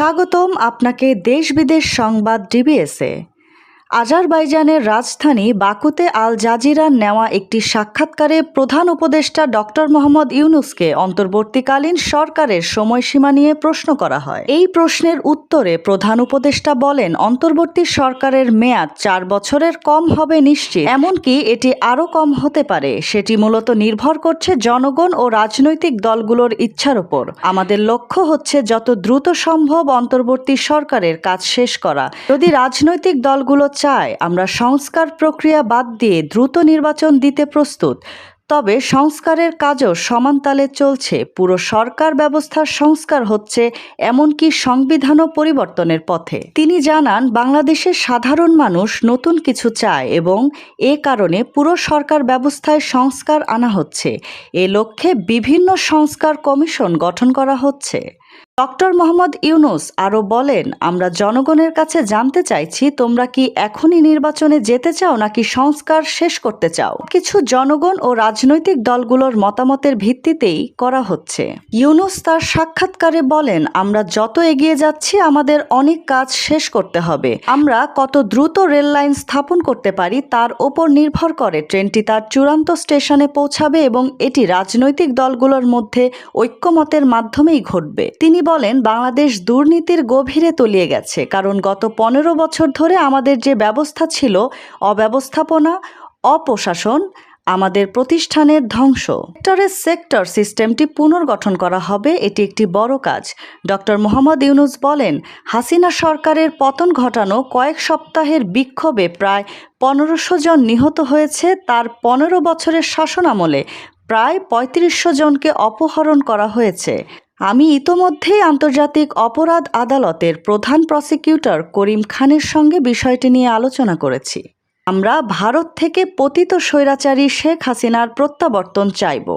স্বাগতম আপনাকে দেশ বিদেশ সংবাদ ডিবিএসে আজারবাইজানের রাজধানী বাকুতে আল জাজিরার নেওয়া একটি সাক্ষাৎকারে প্রধান উপদেষ্টা ডক্টর মোহাম্মদ ইউনুসকে অন্তর্বর্তীকালীন সরকারের সময়সীমা নিয়ে প্রশ্ন করা হয়। এই প্রশ্নের উত্তরে প্রধান উপদেষ্টা বলেন, অন্তর্বর্তী সরকারের মেয়াদ চার বছরের কম হবে নিশ্চিত। এমনকি এটি আরও কম হতে পারে। সেটি মূলত নির্ভর করছে জনগণ ও রাজনৈতিক দলগুলোর ইচ্ছার উপর। আমাদের লক্ষ্য হচ্ছে যত দ্রুত সম্ভব অন্তর্বর্তী সরকারের কাজ শেষ করা। যদি রাজনৈতিক দলগুলো চায় আমরা সংস্কার প্রক্রিয়া বাদ দিয়ে দ্রুত নির্বাচন দিতে প্রস্তুত। তবে সংস্কারের কাজও সমানতালে চলছে। পুরো সরকার ব্যবস্থার সংস্কার হচ্ছে এমনকি সংবিধানও পরিবর্তনের পথে। তিনি জানান, বাংলাদেশের সাধারণ মানুষ নতুন কিছু চায় এবং এ কারণে পুরো সরকার ব্যবস্থায় সংস্কার আনা হচ্ছে। এ লক্ষ্যে বিভিন্ন সংস্কার কমিশন গঠন করা হচ্ছে। ডক্টর মোহাম্মদ ইউনুস আরও বলেন, আমরা জনগণের কাছে জানতে চাইছি, তোমরা কি এখনই নির্বাচনে যেতে চাও নাকি সংস্কার শেষ করতে চাও? কিছু জনগণ ও রাজনৈতিক দলগুলোর মতামতের ভিত্তিতেই করা হচ্ছে। ইউনুস তার সাক্ষাৎকারে বলেন, আমরা যত এগিয়ে যাচ্ছি, আমাদের অনেক কাজ শেষ করতে হবে। আমরা কত দ্রুত রেল লাইন স্থাপন করতে পারি, তার ওপর নির্ভর করে ট্রেনটি তার চূড়ান্ত স্টেশনে পৌঁছাবে এবং এটি রাজনৈতিক দলগুলোর মধ্যে ঐক্যমতের মাধ্যমেই ঘটবে। তিনি বলেন, বাংলাদেশ দুর্নীতির গভীরে তলিয়ে গেছে, কারণ গত পনেরো বছর ধরে আমাদের যে ব্যবস্থা ছিল, অব্যবস্থাপনা, অপ্রশাসন, আমাদের প্রতিষ্ঠানের ধ্বংস। সেক্টরের সেক্টর সিস্টেমটি পুনর্গঠন করা হবে, এটি একটি বড় কাজ। ডক্টর মোহাম্মদ ইউনুস বলেন, হাসিনা সরকারের পতন ঘটানো কয়েক সপ্তাহের বিক্ষোভে প্রায় পনেরোশো জন নিহত হয়েছে, তার পনেরো বছরের শাসনামলে প্রায় পঁয়ত্রিশশো জনকে অপহরণ করা হয়েছে। আমি ইতোমধ্যেই আন্তর্জাতিক অপরাধ আদালতের প্রধান প্রসিকিউটর করিম খানের সঙ্গে বিষয়টি নিয়ে আলোচনা করেছি। আমরা ভারত থেকে পতিত স্বৈরাচারী শেখ হাসিনার প্রত্যাবর্তন চাইব।